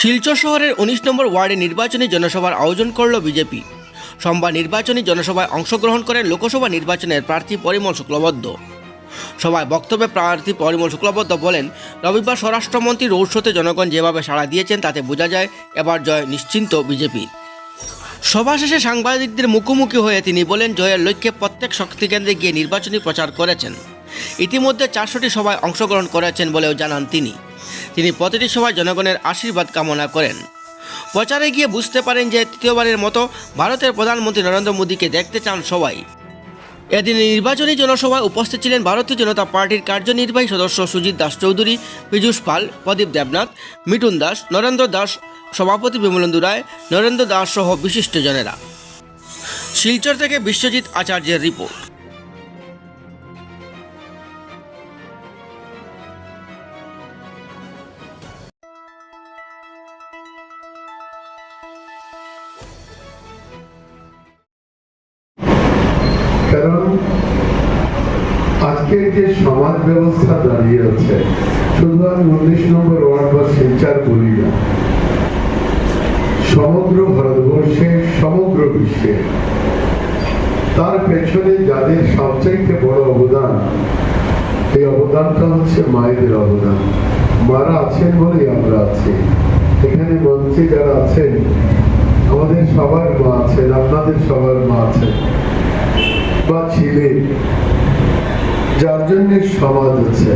শিলচর শহরের উনিশ নম্বর ওয়ার্ডে নির্বাচনী জনসভার আয়োজন করল বিজেপি। সোমবার নির্বাচনী জনসভায় অংশগ্রহণ করেন লোকসভা নির্বাচনের প্রার্থী পরিমল শুক্লবদ্ধ সভায় বক্তব্যে প্রার্থী পরিমল শুক্লবদ্ধ বলেন, রবিবার স্বরাষ্ট্রমন্ত্রী রোড শোতে জনগণ যেভাবে সাড়া দিয়েছেন তাতে বোঝা যায় এবার জয় নিশ্চিন্ত বিজেপির। সভা শেষে সাংবাদিকদের মুখোমুখি হয়ে তিনি বলেন, জয়ের লক্ষ্যে প্রত্যেক শক্তিকেন্দ্রে গিয়ে নির্বাচনী প্রচার করেছেন। ইতিমধ্যে চারশোটি সভায় অংশগ্রহণ করেছেন বলেও জানান তিনি। তিনি প্রতিটি সভায় জনগণের আশীর্বাদ কামনা করেন। প্রচারে গিয়ে বুঝতে পারেন যে তৃতীয়বারের মতো ভারতের প্রধানমন্ত্রী নরেন্দ্র মোদীকে দেখতে চান সবাই। এদিন নির্বাচনী জনসভায় উপস্থিত ছিলেন ভারতীয় জনতা পার্টির কার্যনির্বাহী সদস্য সুজিত দাস চৌধুরী, পীযূষ পাল, প্রদীপ দেবনাথ, মিঠুন দাস, নরেন্দ্র দাস, সভাপতি বিমলেন্দু রায়, নরেন্দ্র দাস সহ বিশিষ্টজনেরা শিলচর থেকে বিশ্বজিৎ আচার্যের রিপোর্ট। কারণ আজকের যে সমাজ ব্যবস্থা দাঁড়িয়ে আছে, শুধু আমি উনিশ নম্বর ওয়ার্ড বা শিলচার বলি না, সমগ্র ভারতবর্ষে, সমগ্র বিশ্বে, তার পেছনে যাদের সবচাইতে বড় অবদান, এই অবদানটা হচ্ছে মায়েদের অবদান। মারা আছেন বলেই আমরা আছি। এখানে মঞ্চে যারা আছেন, আমাদের সবার মা আছেন, আপনাদের সবার মা আছেন। বা ছিলেন যার জন্য সমাজ আছে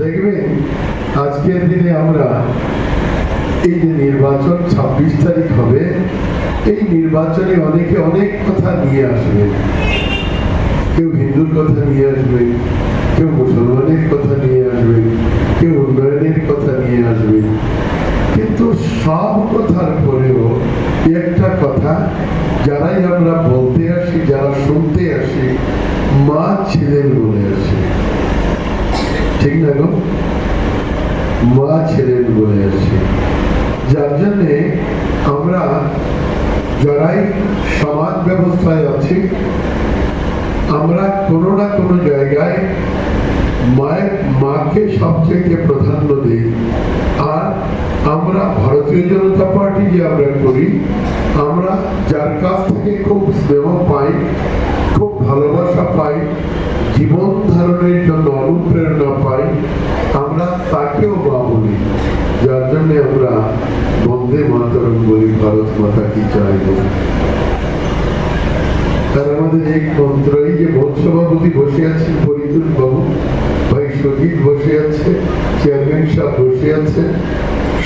দেখবেন আজকের দিনে আমরা এই যে নির্বাচন ছাব্বিশ তারিখ হবে, এই নির্বাচনে অনেকে অনেক কথা নিয়ে আসবে। কেউ হিন্দুর কথা নিয়ে আসবে, কেউ মুসলমানের কথা নিয়ে আসবে, কেউ উন্নয়নের কথা নিয়ে আসবে। কিন্তু সব কথার পরেও একটা কথা, যারাই আমরা বলতে আসি, যারা শুনতে আসি, মা ছিলেন বলে আসি। ঠিক না গো? মা ছিলেন বলে আসি। যার জন্যে আমরা যারাই সমাজ ব্যবস্থায় আছি, আমরা কোনো না কোনো জায়গায় মায়ের মাকে সবথেকে প্রাধান্য দিই। আর আমরা ভারতীয় জনতা পার্টি যে আমরা করি, আমরা যার কাছ থেকে খুব স্নেহ পাই, খুব ভালোবাসা পাই, জীবন ধারণের জন্য অনুপ্রেরণা পাই, আমরা তাকেও মা বলি। যার জন্য আমরা বন্দে মাতরম বলি, ভারত মাতা কি চাই বলি। তার আমাদের এই যে ভোট সভাপতি বসে আছেন পরিতুল বাবু সজিত বসে আছে, চেয়ারম্যান সাহেব বসে আছে।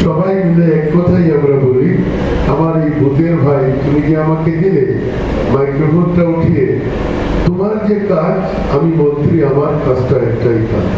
সবাই মিলে এক কথাই আমরা বলি, আমার এই ভূতের ভাই, তুমি যে আমাকে দিলে? মাইক্রোফোনটা উঠিয়ে, তোমার যে কাজ, আমি মন্ত্রী, আমার কাজটা একটাই কাজ।